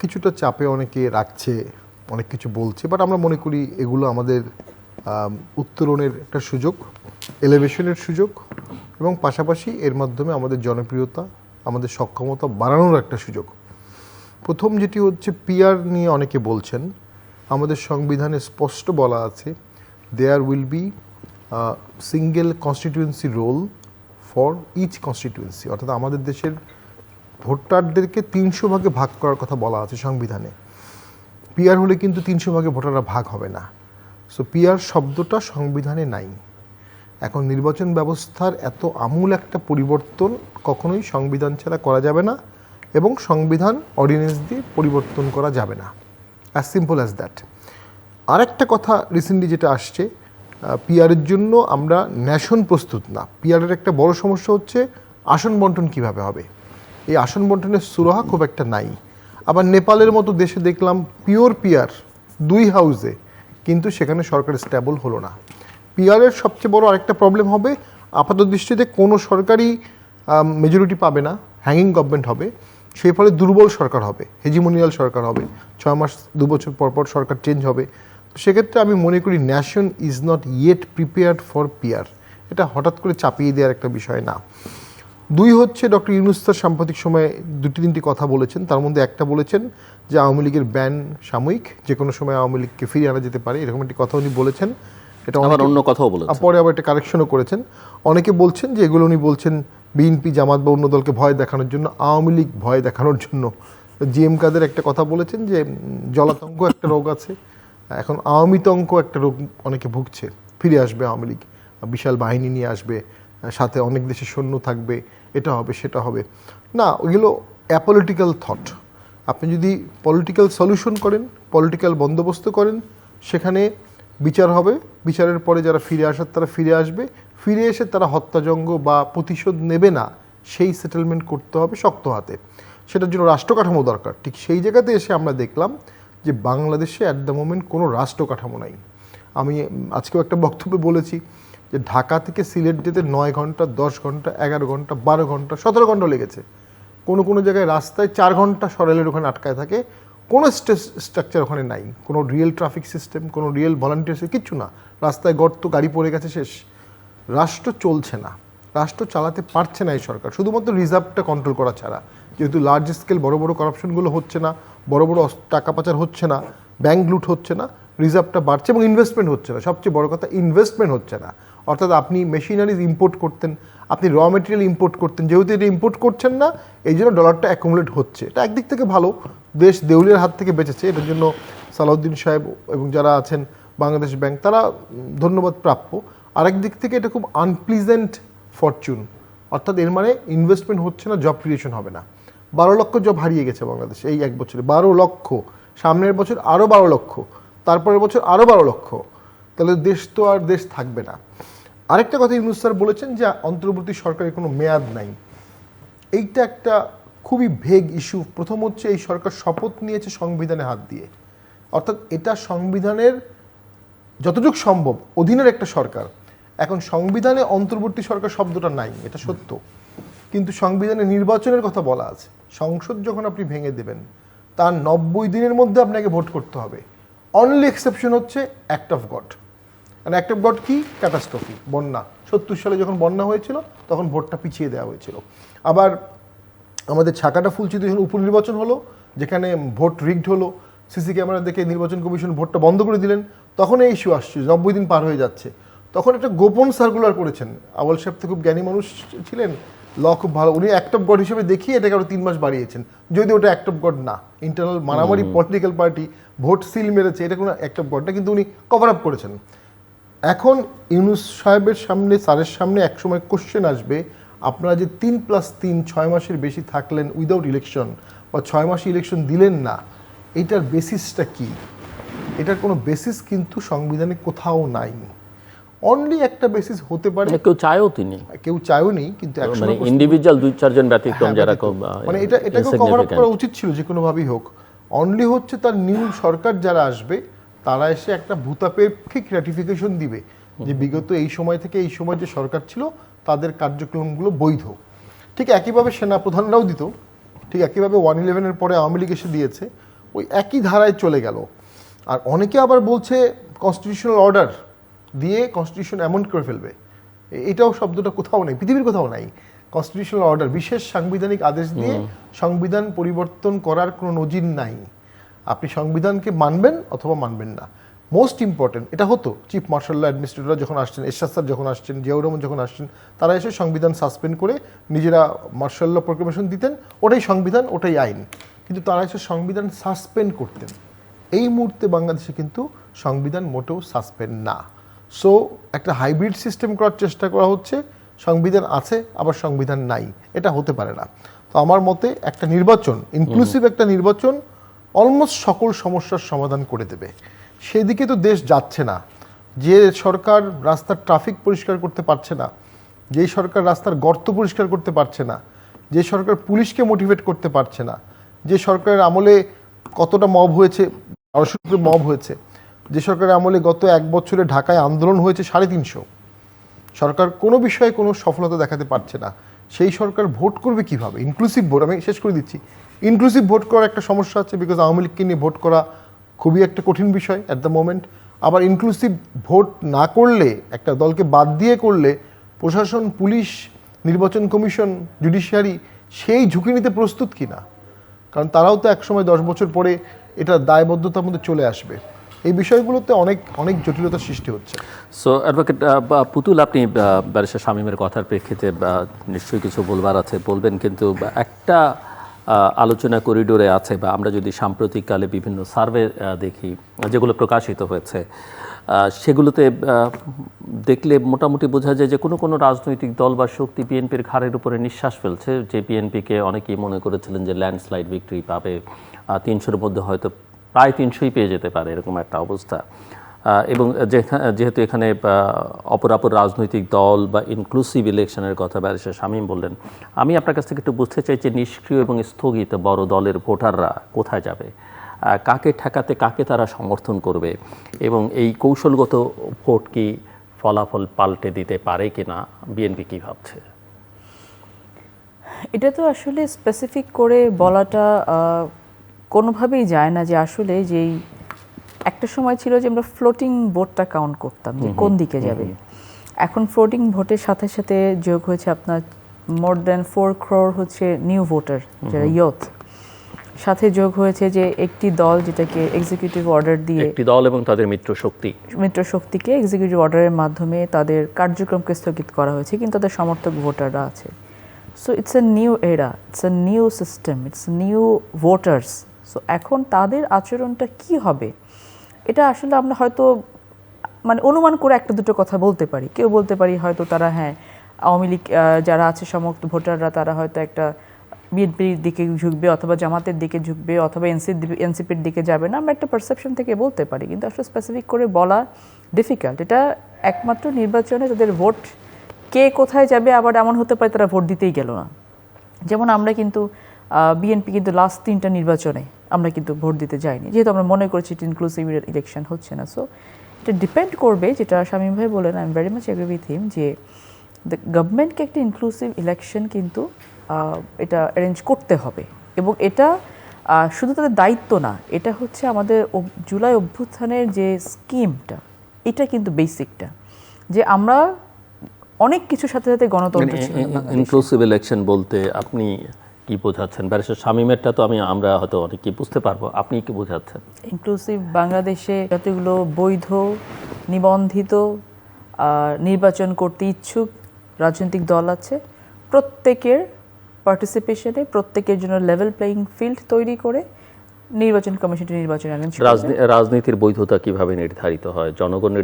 কিছুটা চাপে অনেকে রাখছে অনেক কিছু বলছে বাট আমরা মনে করি এগুলো আমাদের আম, উত্তরণের একটা সুযোগ এলিভেশনের সুযোগ এবং পাশাপাশি এর মাধ্যমে আমাদের জনপ্রিয়তা আমাদের সক্ষমতা বাড়ানোর একটা সুযোগ। প্রথম যেটি হচ্ছে পিয়ার নিয়ে অনেকে বলছেন আমাদের সংবিধানে স্পষ্ট বলা আছে there will be single constituency roll for each constituency অর্থাৎ আমাদের দেশের ভোটারদেরকে তিনশো ভাগে ভাগ করার কথা বলা আছে সংবিধানে। পিআর হলে কিন্তু তিনশো ভাগে ভোটাররা ভাগ হবে না। সো পিআর শব্দটা সংবিধানে নাই। এখন নির্বাচন ব্যবস্থার এত আমূল একটা পরিবর্তন কখনোই সংবিধান ছাড়া করা যাবে না এবং সংবিধান অর্ডিন্যান্স দিয়ে পরিবর্তন করা যাবে না। অ্যাজ সিম্পল অ্যাজ দ্যাট আরেকটা কথা রিসেন্টলি যেটা আসছে পিআরের জন্য আমরা ন্যাশন প্রস্তুত না। পিআরের একটা বড় সমস্যা হচ্ছে আসন বন্টন কীভাবে হবে? এই আসন বন্টনের সুরাহা খুব একটা নাই। আবার নেপালের মতো দেশে দেখলাম পিওর পিয়ার দুই হাউসে, কিন্তু সেখানে সরকার স্ট্যাবল হলো না। পিআরের সবচেয়ে বড় আরেকটা প্রবলেম হবে, আপাত দৃষ্টিতে কোনো সরকারি মেজরিটি পাবে না হ্যাঙ্গিং গভর্নমেন্ট হবে, সেই ফলে দুর্বল সরকার হবে হেজিমোনিয়াল সরকার হবে, ছয় মাস, দু বছর পর পর সরকার চেঞ্জ হবে। সেক্ষেত্রে আমি মনে করি nation is not yet prepared for peer এটা হঠাৎ করে চাপিয়ে দেওয়ার একটা বিষয় না। দুই হচ্ছে ডক্টর ইউনুস তার সাম্প্রতিক সময়ে দুটি তিনটি কথা বলেছেন। তার মধ্যে একটা বলেছেন যে আওয়ামী লীগের ব্যান সাময়িক যে কোনো সময় আওয়ামী লীগকে ফিরিয়ে আনা যেতে পারে এরকম একটি কথা উনি বলেছেন। এটা আবার অন্য কথাও বলেছে আর পরে আবার একটা কারেকশনও করেছেন। অনেকে বলছেন যে এগুলো উনি বলছেন বিএনপি জামাত বা অন্য দলকে ভয় দেখানোর জন্য আওয়ামী লীগ ভয় দেখানোর জন্য। জিএম কাদের একটা কথা বলেছেন যে জলাতঙ্ক একটা রোগ আছে এখন আওয়ামীতঙ্ক একটা রোগ অনেকে ভুগছে। ফিরে আসবে আওয়ামী লীগ। বিশাল বাহিনী নিয়ে আসবে সাথে অনেক দেশের সৈন্য থাকবে। এটা হবে, সেটা হবে। না, ওইগুলো অ্যাপলিটিক্যাল থট আপনি যদি পলিটিক্যাল সলিউশন করেন পলিটিক্যাল বন্দোবস্ত করেন, সেখানে বিচার হবে। বিচারের পরে যারা ফিরে আসার, তারা ফিরে আসবে। ফিরে এসে তারা হত্যাজঙ্গ বা প্রতিশোধ নেবে না। সেই সেটেলমেন্ট করতে হবে শক্ত হাতে। সেটার জন্য রাষ্ট্র কাঠামো দরকার। ঠিক সেই জায়গাতে এসে আমরা দেখলাম যে বাংলাদেশে অ্যাট দ্য মোমেন্ট কোনো রাষ্ট্র কাঠামো নাই। আমি আজকেও একটা বক্তব্যে বলেছি যে ঢাকা থেকে সিলেট যেতে নয় ঘণ্টা, দশ ঘণ্টা, এগারো ঘণ্টা, বারো ঘণ্টা, সতেরো ঘণ্টা লেগেছে। কোনো কোনো জায়গায় রাস্তায় চার ঘণ্টা সরেলের ওখানে আটকায় থাকে। কোনো স্ট্রাকচার ওখানে নাই। কোনো রিয়েল ট্রাফিক সিস্টেম, কোনো রিয়েল ভলান্টিয়ার্স কিচ্ছু না। রাস্তায় গর্ত, গাড়ি পড়ে গেছে, শেষ। রাষ্ট্র চলছে না। রাষ্ট্র চালাতে পারছে না এই সরকার। শুধুমাত্র রিজার্ভটা কন্ট্রোল করা ছাড়া। যেহেতু লার্জ স্কেল বড় বড় করাপশনগুলো হচ্ছে না, বড় বড় টাকা পাচার হচ্ছে না ব্যাংক লুট হচ্ছে না রিজার্ভটা বাড়ছে এবং ইনভেস্টমেন্ট হচ্ছে না। সবচেয়ে বড় কথা ইনভেস্টমেন্ট হচ্ছে না। অর্থাৎ আপনি মেশিনারিজ ইম্পোর্ট করতেন, আপনি র মেটেরিয়াল ইম্পোর্ট করতেন, যেহেতু এটা ইম্পোর্ট করছেন না, এই জন্য ডলারটা অ্যাকুমুলেট হচ্ছে। এটা একদিক থেকে ভালো। দেশ দেউলিয়ার হাত থেকে বেঁচেছে, এটার জন্য সালাউদ্দিন সাহেব এবং যারা আছেন বাংলাদেশ ব্যাংক, তারা ধন্যবাদ প্রাপ্য। আরেক দিক থেকে এটা খুব আনপ্লিজেন্ট ফরচুন অর্থাৎ এর মানে ইনভেস্টমেন্ট হচ্ছে না জব ক্রিয়েশন হবে না। বারো লক্ষ জব হারিয়ে গেছে বাংলাদেশ এই এক বছরে। বারো লক্ষ। সামনের বছর আরও বারো লক্ষ। তারপরের বছর আরও বারো লক্ষ। তাহলে দেশ তো আর দেশ থাকবে না। আরেকটা কথা ইউনুস স্যার বলেছেন যে, অন্তর্বর্তী সরকারের কোনো মেয়াদ নাই। এইটা একটা খুবই ভেগ ইস্যু প্রথম হচ্ছে এই সরকার শপথ নিয়েছে সংবিধানে হাত দিয়ে। অর্থাৎ এটা সংবিধানের যতটুকু সম্ভব অধীনের একটা সরকার। এখন সংবিধানে অন্তর্বর্তী সরকার শব্দটা নাই, এটা সত্য। কিন্তু সংবিধানে নির্বাচনের কথা বলা আছে। সংসদ যখন আপনি ভেঙে দেবেন, তার নব্বই দিনের মধ্যে আপনাকে ভোট করতে হবে। অনলি এক্সেপশন হচ্ছে অ্যাক্ট অফ গড আর অ্যাক্ট অফ গড কি? ক্যাটাস্ট্রফি বন্যা। সত্তর সালে যখন বন্যা হয়েছিল, তখন ভোটটা পিছিয়ে দেওয়া হয়েছিল। আবার আমাদের ছাকাটা ফুলচিতে যখন উপনির্বাচন হলো, যেখানে ভোট রিগড হলো, সিসি ক্যামেরা দেখে নির্বাচন কমিশন ভোটটা বন্ধ করে দিলেন, তখন এই ইস্যু আসছে, নব্বই দিন পার হয়ে যাচ্ছে। তখন একটা গোপন সার্কুলার করেছেন। আওয়াল সাহেব তো খুব জ্ঞানী মানুষ ছিলেন ল খুব ভালো। উনি অ্যাক্ট অফ গড হিসেবে দেখিয়ে এটাকে আরও তিন মাস বাড়িয়েছেন। যদি ওটা অ্যাক্ট অফ গড না ইন্টারনাল মারামারি পলিটিক্যাল পার্টি ভোট সিল মেরেছে এটা কোনো অ্যাক্ট অফ গড না কিন্তু উনি কভার আপ করেছেন। এখন ইউনুস সাহেবের সামনে স্যারের সামনে একসময় কোশ্চেন আসবে আপনারা যে তিন প্লাস তিন ছয় মাসের বেশি থাকলেন উইদাউট ইলেকশন বা ছয় মাসে ইলেকশন দিলেন না এটার বেসিসটা কি? এটার কোনো বেসিস কিন্তু সংবিধানে কোথাও নাই। অনলি একটা বেসিস হতে পারে। মানে কেউ চায়ও তিনি। কেউ চায়ও নেই কিন্তু মানে ইন্ডিভিজুয়াল দুই চারজন ব্যতিক্রম হ্যাঁ, যারা মানে এটা এটাকে কভার আপ করা উচিত ছিল যে কোনোভাবেই হোক। অনলি হচ্ছে তার নিউ সরকার যারা আসবে তারা এসে একটা ভূতাপেক্ষিক র্যাটিফিকেশন দিবে যে বিগত এই সময় থেকে এই সময় যে সরকার ছিল তাদের কার্যক্রমগুলো বৈধ। ঠিক একইভাবে সেনা প্রধানরাও দিত। ঠিক একইভাবে ওয়ান ইলেভেনের পরে আওয়ামী লীগ এসে দিয়েছে। ওই একই ধারায় চলে গেল। আর অনেকে আবার বলছে কনস্টিটিউশনাল অর্ডার দিয়ে কনস্টিটিউশন এমন করে ফেলবে। এটাও শব্দটা কোথাও নেই পৃথিবীর কোথাও নাই। কনস্টিটিউশনাল অর্ডার বিশেষ সাংবিধানিক আদেশ দিয়ে সংবিধান পরিবর্তন করার কোনো নজির নাই। আপনি সংবিধানকে মানবেন অথবা মানবেন না। মোস্ট ইম্পর্টেন্ট এটা হতো চিফ মার্শাল অ্যাডমিনিস্ট্রেটররা যখন আসছেন এরশাদ স্যার যখন আসছেন জিয়াউর রহমান যখন আসছেন তারা এসে সংবিধান সাসপেন্ড করে নিজেরা মার্শাল প্রোক্লেমেশন দিতেন ওটাই সংবিধান ওটাই আইন। কিন্তু তারা এসে সংবিধান সাসপেন্ড করতেন। এই মুহূর্তে বাংলাদেশে কিন্তু সংবিধান মোটেও সাসপেন্ড না। সো একটা হাইব্রিড সিস্টেম করার চেষ্টা করা হচ্ছে। সংবিধান আছে, আবার সংবিধান নাই। এটা হতে পারে না। তো আমার মতে একটা নির্বাচন ইনক্লুসিভ একটা নির্বাচন অলমোস্ট সকল সমস্যার সমাধান করে দেবে। সেদিকে তো দেশ যাচ্ছে না। যে সরকার রাস্তার ট্রাফিক পরিষ্কার করতে পারছে না যেই সরকার রাস্তার গর্ত পরিষ্কার করতে পারছে না, যে সরকার পুলিশকে মোটিভেট করতে পারছে না, যে সরকারের আমলে কতটা মব হয়েছে মব হয়েছে যে সরকারের আমলে গত এক বছরে ঢাকায় আন্দোলন হয়েছে সাড়ে তিনশো। সরকার কোনো বিষয়ে কোনো সফলতা দেখাতে পারছে না। সেই সরকার ভোট করবে কীভাবে? ইনক্লুসিভ ভোট আমি শেষ করে দিচ্ছি। ইনক্লুসিভ ভোট করার একটা সমস্যা আছে বিকজ আওয়ামী লীগকে নিয়ে ভোট করা খুবই একটা কঠিন বিষয় অ্যাট দ্য মোমেন্ট আবার ইনক্লুসিভ ভোট না করলে, একটা দলকে বাদ দিয়ে করলে প্রশাসন, পুলিশ, নির্বাচন কমিশন জুডিশিয়ারি সেই ঝুঁকি নিতে প্রস্তুত কিনা? কারণ তারাও তো একসময় দশ বছর পরে এটা দায়বদ্ধতার মধ্যে চলে আসবে। এই বিষয়গুলোতে অনেক অনেক জটিলতার সৃষ্টি হচ্ছে। সো অ্যাডভোকেট পুতুল আপনি ব্যারিস্টার শামীমের কথার প্রেক্ষিতে নিশ্চয়ই কিছু বলবার আছে, বলবেন কিন্তু একটা আলোচনা করিডোরে আছে, বা আমরা যদি সাম্প্রতিককালে বিভিন্ন সার্ভে দেখি, যেগুলো প্রকাশিত হয়েছে সেগুলোতে দেখলে মোটামুটি বোঝা যায় যে কোনো কোনো রাজনৈতিক দল বা শক্তি বিএনপির ঘাড়ের উপরে নিঃশ্বাস ফেলছে। যে বিএনপিকে অনেকেই মনে করেছিলেন যে ল্যান্ডস্লাইড ভিক্টরি পাবে তিনশোর মধ্যে হয়তো প্রায় তিনশোই পেয়ে যেতে পারে, এরকম একটা অবস্থা। এবং যেহেতু এখানে অপরাপর রাজনৈতিক দল বা ইনক্লুসিভ ইলেকশনের কথা ব্যারিস্টার শামীম বললেন, আমি আপনার কাছ থেকে একটু বুঝতে চাই যে নিষ্ক্রিয় এবং স্থগিত বড় দলের ভোটাররা কোথায় যাবে? কাকে ঠেকাতে, কাকে তারা সমর্থন করবে? এবং এই কৌশলগত ভোট কি ফলাফল পাল্টে দিতে পারে কিনা বিএনপি কী ভাবছে? এটা তো আসলে স্পেসিফিক করে বলাটা কোনোভাবেই যায় না যে আসলে যেই একটা সময় ছিল যে আমরা ফ্লোটিং ভোটটা কাউন্ট করতাম যে কোন দিকে যাবে। এখন ফ্লোটিং ভোটের সাথে সাথে যোগ হয়েছে আপনার মোর দেন ফোর ক্রোর হচ্ছে নিউ ভোটার যারা ইয়থ সাথে যোগ হয়েছে যে একটি দল যেটাকে এক্সিকিউটিভ অর্ডার দিয়ে একটি দল এবং তাদের মিত্র শক্তি। মিত্র শক্তিকে এক্সিকিউটিভ অর্ডারের মাধ্যমে তাদের কার্যক্রমকে স্থগিত করা হয়েছে কিন্তু তাদের সমর্থক ভোটাররা আছে। So it's a new era it's a new system it's new voters so এখন তাদের আচরণটা কি হবে? এটা আসলে আমরা হয়তো মানে অনুমান করে একটা দুটো কথা বলতে পারি। কেউ বলতে পারি হয়তো তারা হ্যাঁ আওয়ামী লীগ যারা আছে সমস্ত ভোটাররা, তারা হয়তো একটা বিএনপির দিকে ঝুঁকবে অথবা জামাতের দিকে ঝুঁকবে অথবা এনসি এনসিপির দিকে যাবে না। আমরা একটা পারসেপশন থেকে বলতে পারি, কিন্তু আসলে স্পেসিফিক করে বলা ডিফিকাল্ট এটা একমাত্র নির্বাচনে তাদের ভোট কে কোথায় যাবে আবার এমন হতে পারে তারা ভোট দিতেই গেল না। যেমন আমরা কিন্তু বিএনপি কিন্তু লাস্ট তিনটা নির্বাচনে আমরা কিন্তু ভোট দিতে যাইনি। যেহেতু আমরা মনে করছি এটা ইনক্লুসিভ ইলেকশন হচ্ছে না সো এটা ডিপেন্ড করবে যেটা শামীম ভাই বলেন I am very much agree with him যে দ্য গভর্নমেন্টকে একটা ইনক্লুসিভ ইলেকশন কিন্তু এটা অ্যারেঞ্জ করতে হবে। এবং এটা শুধু তাদের দায়িত্ব না এটা হচ্ছে আমাদের জুলাই অভ্যুত্থানের যে স্কিমটা এটা কিন্তু বেসিকটা যে আমরা অনেক কিছুর সাথে সাথে গণতন্ত্র ছিল না বাংলাদেশে। ইনক্লুসিভ ইলেকশন বলতে আপনি কি বোঝাচ্ছেন? ব্যারিস্টার শামীমেরটা তো আমি আমরা হয়তো অনেকেই বুঝতে পারব। আপনি কি বোঝাচ্ছেন? ইনক্লুসিভ বাংলাদেশে যতগুলো বৈধ নিবন্ধিত নির্বাচন করতে ইচ্ছুক রাজনৈতিক দল আছে প্রত্যেকের পার্টিসিপেশনে প্রত্যেকের জন্য লেভেল প্লেয়িং ফিল্ড তৈরি করে নির্বাচন কমিশনটি নির্বাচন রাজনীতির বৈধতা কীভাবে নির্ধারিত হয়? জনগণের